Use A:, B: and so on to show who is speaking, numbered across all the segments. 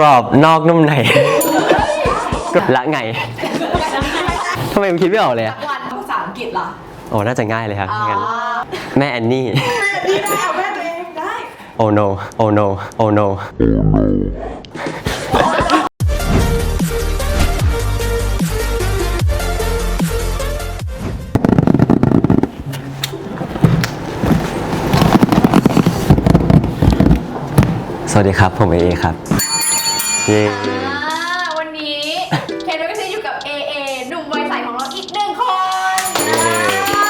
A: รอบนอกนุ่มใน ละไงทำไมมันคิดไม่ออกเลยอะ
B: วันภาษาอังกฤษล่ะ
A: โอ้น่าจะง่ายเลยครับงั้นแม่แอนนี่
B: ดีได้เอาแม่ตัวเองได้
A: โอโนโอโนโอโนสวัสดีครับ ผมเอเอครับ เย้
C: อ่าวันนี้เคนก็จะอยู่กับ AA หนุ่มวัยใสของเราอีกหนึ่งคน
A: เย้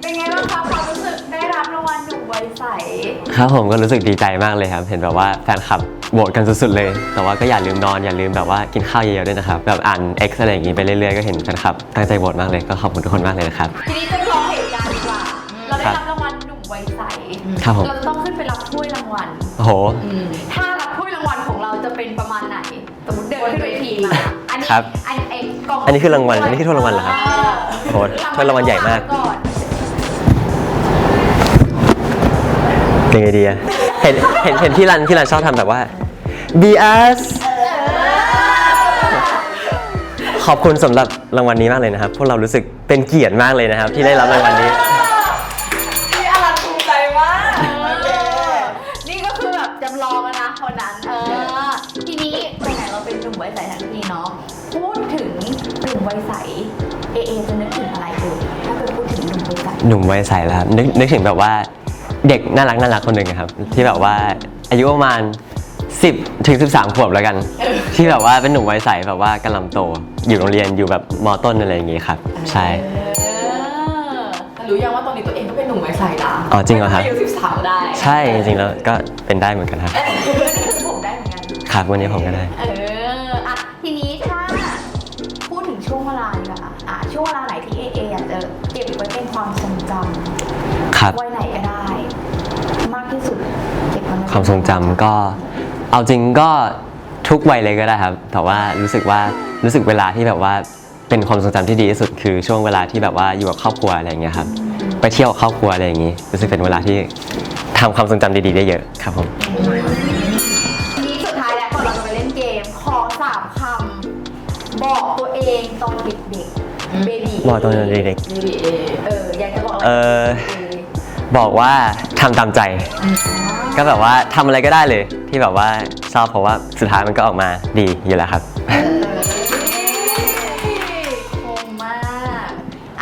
C: เป็นไงบ้างคะความรู้สึกได้รับรางวัลหนุ่มวัยใส
A: ครับผมก็รู้สึกดีใจมากเลยครับ เห็นแบบว่าแฟนคลับโหวตกันสุดๆเลย แต่ว่าก็อย่าลืมนอนอย่าลืมแบบว่ากินข้าวเยอะๆด้วยนะครับแบบอ่าน X อะไรอย่างงี้ไปเรื่อยๆก็เห็นแฟนคลับตั้งใจโหวตมากเลยก็ขอบคุณทุกคนมากเลยนะครับ
C: ทีนี้จะลองเหตุการณ์ดีกว่า เราได้รับรางวัลหนุ่มวัยใส
A: ครับผม
C: เราจะต้องขึ้นไปรับถ้วยรางวัล
A: โอ้โห
C: ถ้า เราจะเป็นประมาณไหน สมมติเดินขึ้นเวทีมา อันนี้
A: ครับ
C: อันไอ้กล่อง
A: อันนี้คือรางวัลอันนี้คือถ้วยรางวัลเหรอครับโอ้โหถ้วยรางวัลใหญ่มาก
C: ก่อน
A: ยังไงดีอะเห็นเห็นเห็นพี่รันพี่รันชอบทำแบบว่า BS ขอบคุณสำหรับรางวัลนี้มากเลยนะครับ พวกเรารู้สึกเป็นเกียรติมากเลยนะครับ ที่ได้รับรางวัลนี้
C: ยใสทั้งทีเนาะพูดถึงหนุ่มวัยใสเอเอจะนึกถึงอะไรเอ่ยถ้าเกิดพูดถึงหนุ่มวัยใส
A: หนุ่มวัยใสแล้วครับนึกนึกถึงแบบว่าเด็กน่ารักน่ารักคนหนึ่งอะครับ ที่แบบว่าอายุประมาณ 10ถึง13 ขวบแล้วกัน ที่แบบว่าเป็นหนุ่มวัยใสแบบว่ากำลังโต อยู่โรงเรียนอยู่แบบมต้นอะไรอย่างงี้ครับ ใช่
C: เออ
B: รู้ยังว่าตอนนี้ตัวเองก็เป็นหนุ่มไม้ใส่ละ
A: อ๋อจริงเหรอครับ
B: อายุสิบสามได้
A: ใช่จริงๆแล้วก็เป็นได้เหมือนกันครับ
C: ผมได้เหมือนกัน
A: ครับวันนี้ผมก็ได้
C: เออ ครั
A: บำ
C: วัยไหนก็ได้ มากที่สุดเก็บมันไค
A: วามทรงจำก็เอาจริงก็ทุกวัยเลยก็ได้ครับ แต่ว่ารู้สึกว่ารู้สึกเวลาที่แบบว่าเป็นความทรงจำที่ดีที่สุดคือช่วงเวลาที่แบบว่าอยู่กับครอบครัวอะไรอย่างเงี้ยครับไปเที่ยวกับครอบครัวอะไรอย่างงี้ รู้สึกเป็นเวลาที่ทำความทรงจำดีๆได้เยอะครับผม
C: ทีนี้สุดท้ายแล้วก่อนเราจะไปเล่นเกม ขอสามคำบอกตัวเองตอนเด็กๆเบบี
A: บอกตอนเด็ก
B: ดีเอ
C: เอออยากจะบอกอะไร
A: เออๆ บอกว่าทำตามใจ ก็แบบว่าทำอะไรก็ได้เลย ที่แบบว่าชอบเพราะว่าสุดท้ายมันก็ออกมาดีอยู่แล้วครับ
C: คมมาก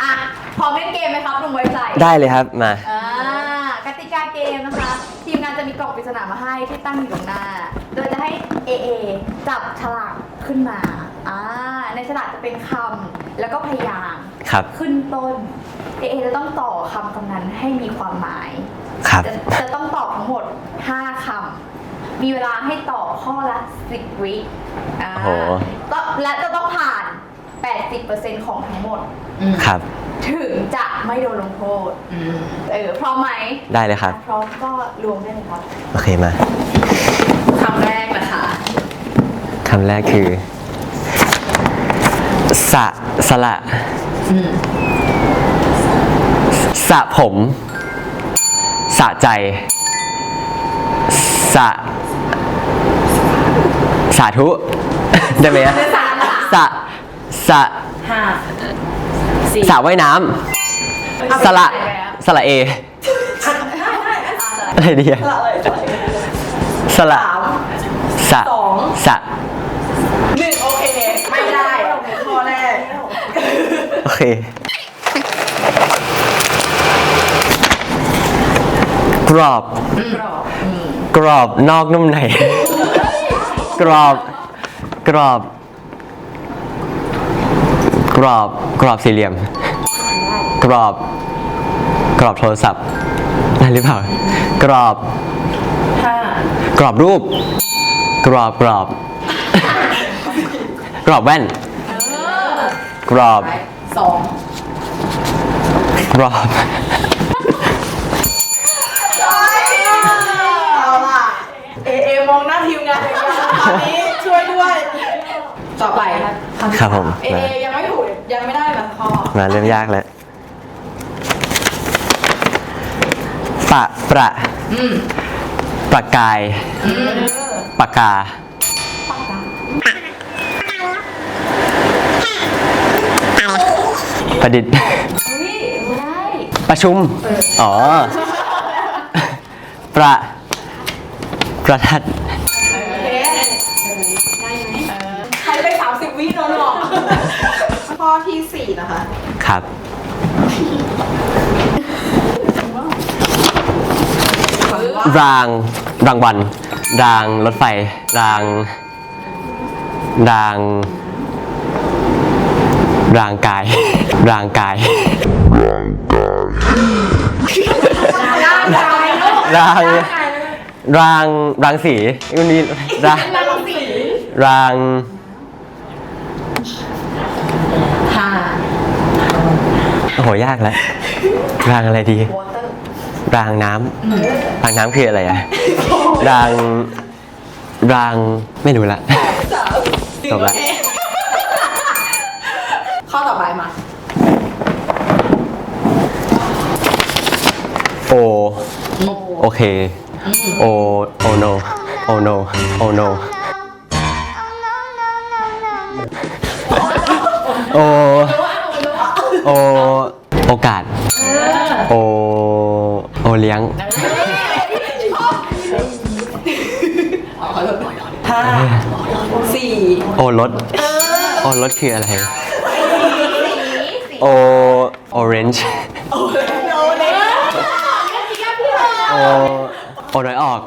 C: อะพร้อมเล่นเกมไหมครับหนุ่มไว้ใจ
A: ได้เลยครับมา
C: อ่ากติกาเกมนะคะ ทีมงานจะมีกล่องปริศนามาให้ที่ตั้งอยู่ตรงหน้า โดยจะให้ AA จับฉลากขึ้นมาอ่าในฉลากจะเป็นคำแล้วก็พยางค์
A: ครับ
C: ขึ้นต้น AA จะต้องต่อคำคำนั้นให้มีความหมาย
A: ครับ
C: จะจะต้องตอบทั้งหมด 5 คำ มีเวลาให้ตอบข้อละ 10 วิอ่า
A: โอ้โห
C: ก็และจะต้องผ่าน 80%ของทั้งหมด
A: ครับ
C: ถึงจะไม่โดนลงโทษเออ พร้อมไหม
A: ได้เลยครับ
C: พร้อมก็รวมได้เลยครับ
A: โอเคมา
B: คำแรกนะคะ
A: คำแรกคือ สะสละสะผม สะใจ สะ สาธุ ได้ไหมอะสะ สะ
B: ห้าสี่
A: สระว่ายน้ำสละ สละเออะไรดีอะ
B: อะไรอะไร
A: สละ
B: สาม
A: สะ
B: สอง
A: สะ
B: หนึ่งโอเค ไม่ได้ข้อแรก
A: โอ เคกรอบ
C: กรอบ
A: นอกนุ่มใน กรอบ กรอบ กรอบ กรอบสี่เหลี่ยม กรอบ กรอบโทรศัพท์ได้หรือเปล่า กรอบ
B: ก
A: รอบรูป กรอบ กรอบ กรอบแว่น กรอบ
B: สอง
A: กรอบ
B: เอาล่ะเอเอมองหน้าทีมงานเลยค่ะตอนนี้ช่วยด้วย ต่อไป
A: ครับผม
B: เอเอยังไม่ถูกยังไม่ได้แบบข้อ
A: มาเริ่มยากแล้วปะประประกาย
B: ป
A: ปากกา
C: ปากกา
A: ประดิษฐ์
C: เฮ้ยไม่ได้
A: ประชุม อ๋อ ประ ประทัด
B: ใครไปสามสิบวิโดนหลอก ข้อที่สี่นะคะ
A: ครับ ราง รางวัล รางรถไฟ ราง ราง ร่างกาย ร่างกาย ร่างกายร่างร่างร่างสีมันมีร่างร่าง
B: ห้า
A: โอ้โหยากแล้วรางอะไรดี รางน้ำรางน้ำคืออะไรอะรางรางไม่รู้ละจบละ
B: ข้อต่อไปมา
A: โอ โอเค โอ โอโน โอโน โอโน โอ โอ โอกาส โอ โอเลี้ยง
B: ห้าสี่
A: โอรส โอรสคืออะไร โอโอเรนจ์
B: โอเล็กโอเล็ก
A: โอโอน้อยออก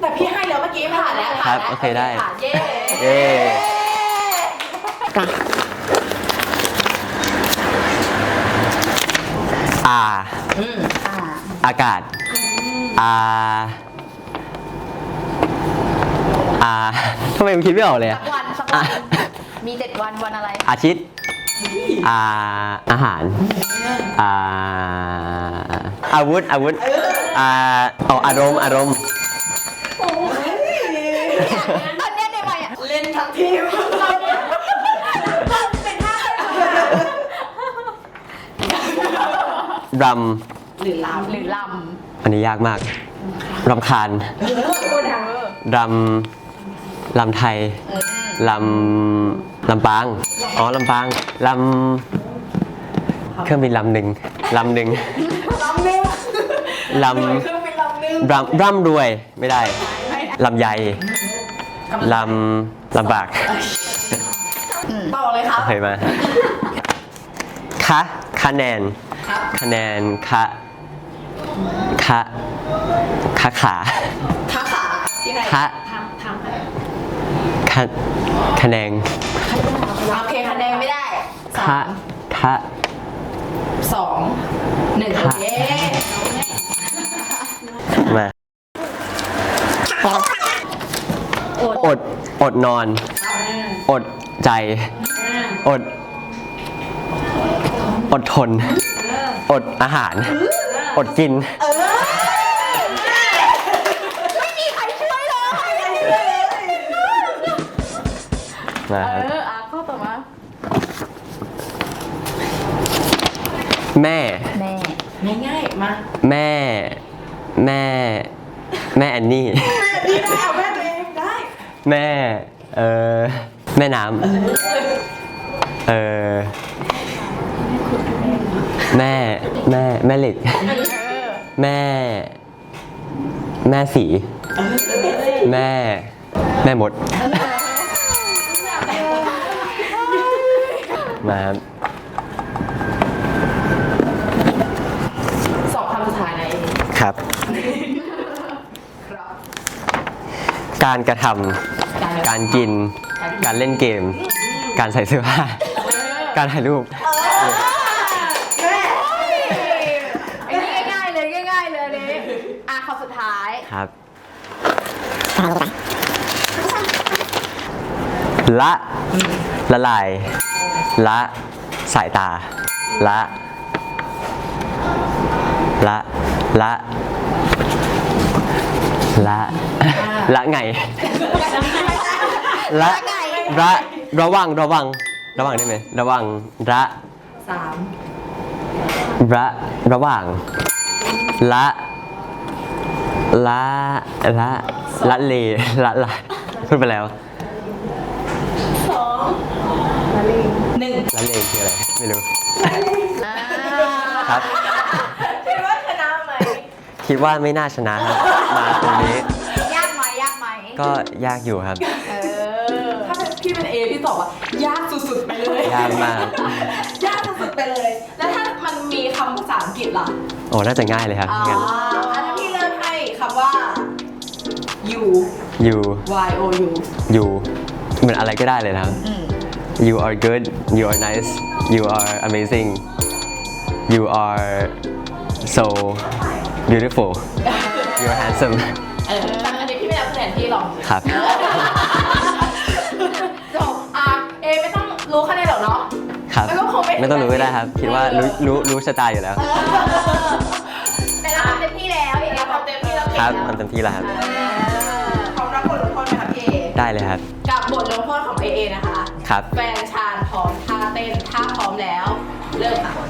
B: แต่พี่ให้แล้วเมื่อกี้ผ่านแล้ว
A: ครับโอเคได้
C: ผ่านเย้
A: เย้อา
C: อ่า
A: อากาศอาอาทำไมผมคิดไม่ออกเลย
C: สั
A: อะ
C: กวันสัก
A: อะ
C: วันมีเจ็ดวันวันอะไร
A: อาทิตย์ อาอาหารอาอาวุธอาวุธอาเอาอารมณ์อารมณ์
C: ตอนเนี้ยในวัยอะ
B: เล่นทั้งทีม
A: ร
B: หรือลาว
C: หรือลำ
A: อันนี้ยากมากรำคาญรำลำไทย ลำลำปาง อ๋อลำปางลำเครื่องบินลำหนึ่งลำหนึ่ง
B: ลำหนึ่ง
A: ล
B: เครื่องบินลำหนึ่งำ
A: รำร่ำรวยไม่ได้ลำไยลำลำบาก
B: ต่อเลยครับ
A: เคยมาคะคะแนน
B: ครับ
A: คะแนนคะคะคะขา
B: ขาขาที่ไหน
A: คะ
B: ทำทำ
A: คะคะแนน
B: โอเคคะแนนไม่ได้สา
A: คะ
B: ม
A: คะ
B: สองหนึ่ง
A: ค่ะ
B: เย้
A: มา อด อดนอน อดใจ อด อดทน อดอาหาร อดกิน มาครับำ
C: เอออะข้อต่อมา
A: แม่
C: แม่
B: ง่ายๆมา
A: แม่ แม่ แม่แอนนี่
B: ดีได้เอาแม่ตัวเองได้
A: แม่ เออแม่น้ำเออแม่ แม่ แม่เหล็ก แม่ แม่สี แม่ แม่มด มาครับ
B: สองคำสุดท้ายใน
A: ครับการกระทำการกิน การเล่นเกม การใส่เสื้อผ้า การถ่ายรูป
C: อันนี้ง่ายๆเลยง่ายๆเลยอันนี้อะข้อสุดท้าย
A: ครับ ละ ละลาย ละ สายตา ละ ละ ละ ละ ละไง ละระระวัง ระวัง ระวังได้ไหมระวัง ระ
B: สาม
A: ระระหว่าง ละลละละ ละเลละละพูดไปแล้ว
B: สอง หนึ่ง
A: ละเลคืออะไร ไม่รู้
C: อ่า
A: ครับ
B: คิดว่าชนะไหม
A: คิดว่าไม่น่าชนะครับ มาตรงนี้
C: ยากไหมยากไหม
A: ก็ยากอยู่ครับ
C: เออ
B: ถ้าเป็นพี่เป็นเอพี่ตอบว่ายากสุดๆไปเลย
A: ยากมาก
B: ยากสุดๆไปเลย แล้วถ้ามันมีคำภาษาอังกฤษล่ะ
A: โอ้น่าจะง่ายเลยครับ
B: อ๋อ
A: งั้น
B: อันนั้นพี่เริ่มให้คำว่า you
A: you
B: y o u
A: you เหมือนอะไรก็ได้เลยนะครับ
C: อืม
A: you are good you are nice you are amazing you are so beautiful you are handsome
B: เออแต่อันนี้พี่ไม่ได้คะแนนพี่หรอก
A: ครับ
B: จบอะเอไม่ต้องรู้คะแนนหรอกเนาะ
A: ครับ
B: ไม่ต้องคงไม่
A: ไม่ต้องรู้ก็ได้ครับ คิดว่ารู้รู้รู้ชะตาอยู่แล้ว
C: แต่เราทำเต็มที่แล้วเอ
B: เราทำเต็มที่แล้ว
A: ครับทำเต็มที่แล้วครับ
B: พร้อมรับบทลงโทษไหมครับพี่เอ
A: ได้เลยครับ
B: กับบทลงโทษของเอเอนะคะ
A: ครับ
B: แฟนชาญพร้อมท่าเต้นท่าพร้อมแล้ว เริ่มค่ะ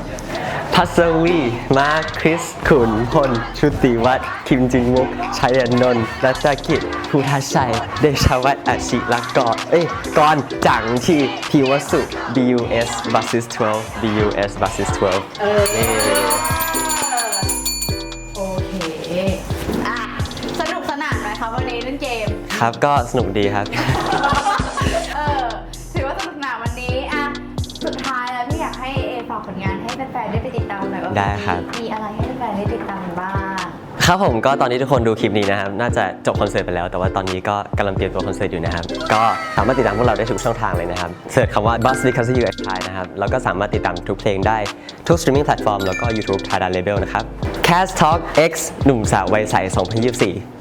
A: พัสวี มาร์คคริส ขุนพล ชุติวัฒน์ คิมจิงมุก ชัยนนท์ รัชกิจภูทัชชัย เดชวัฒน์อาชิรกรเอ้ยกรจังทีพิวสุ BUS Buses 12 BUS Buses 12
B: เออ
A: เย้
B: โอเค
C: อะสนุกสนานไหมคะวันนี้เล่นเกม
A: ครับ ก็สนุกดีครับ ได้ครับ
C: มีอะไรให้แฟนๆได้ติดตามบ้าง
A: ครับผมก็ตอนนี้ทุกคนดูคลิปนี้นะครับ น่าจะจบคอนเสิร์ตไปแล้ว แต่ว่าตอนนี้ก็กำลังเตรียมตัวคอนเสิร์ตอยู่นะครับ ก็สามารถติดตามพวกเราได้ทุกช่องทางเลยนะครับเสิร์ชคำว่า Bus Because You Are Thai นะครับ แล้วก็สามารถติดตามทุกเพลงได้ทุก streaming platform แล้วก็ YouTube Thai Label นะครับ Cast Talk X หนุ่มสาววัยใส 2024